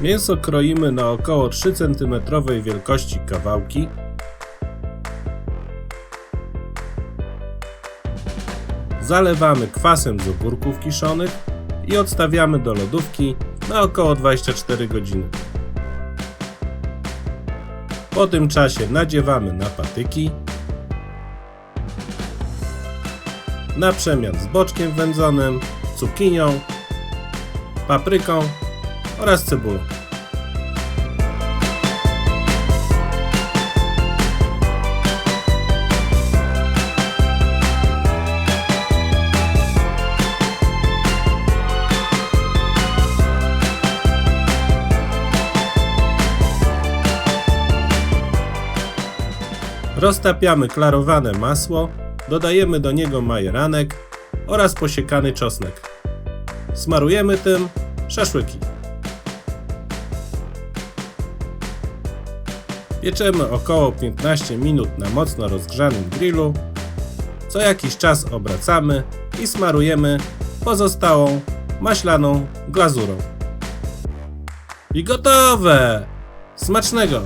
Mięso kroimy na około 3 cm wielkości kawałki. Zalewamy kwasem z ogórków kiszonych i odstawiamy do lodówki na około 24 godziny. Po tym czasie nadziewamy na patyki. Na przemian z boczkiem wędzonym, cukinią, papryką oraz cebulą. Roztapiamy klarowane masło, dodajemy do niego majeranek oraz posiekany czosnek. Smarujemy tym szaszłyki. Pieczemy około 15 minut na mocno rozgrzanym grillu. Co jakiś czas obracamy i smarujemy pozostałą maślaną glazurą. I gotowe! Smacznego!